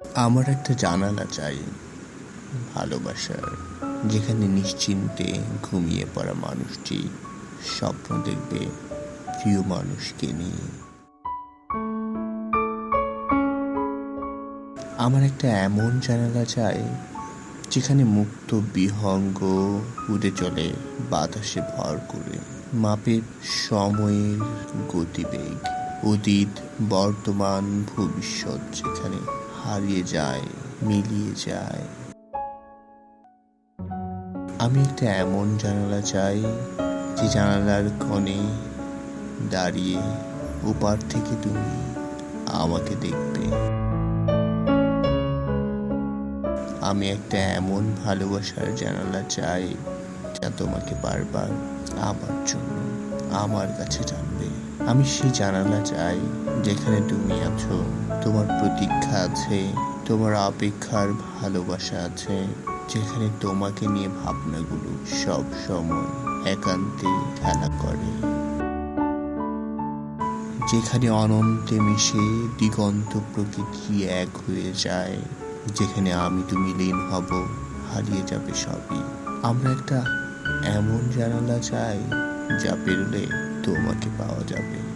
আমার একটা জানালা চাই, ভালোবাসার, যেখানে নিশ্চিন্তে ঘুমিয়ে পড়া মানুষটি স্বপ্ন দেখবে প্রিয় মানুষকে নিয়ে। আমার একটা এমন জানালা চাই, যেখানে মুক্ত বিহঙ্গ উড়ে চলে, বাতাসে ভর করে মাপে সময়ের গতিবেগ, অতীত, বর্তমান, ভবিষ্যৎ যেখানে হারিয়ে যায়, মিলিয়ে যায়। আমি একটা এমন জানালা চাই, যে জানালার কোণে দাঁড়িয়ে ওপার থেকে তুমি আমাকে দেখবে। আমি একটা এমন ভালোবাসার জানালা চাই, যা তোমাকে বারবার আমার জন্য আমার কাছে টানবে আমি সেই জানালা চাই যেখানে তুমি আছো। তোমার প্রতীক্ষা আছে, তোমার অপেক্ষার ভালোবাসা আছে, যেখানে তোমাকে নিয়ে ভাবনাগুলো সব সময় একান্তে খেলা করে। যেখানে অনন্তে মিশে দিগন্ত প্রকৃতি এক হয়ে যায়, যেখানে আমি তুমি লীন হব, হারিয়ে যাবে সবই। আমরা একটা এমন জানালা চাই যা পেরোলে তোমাকে পাওয়া যাবে।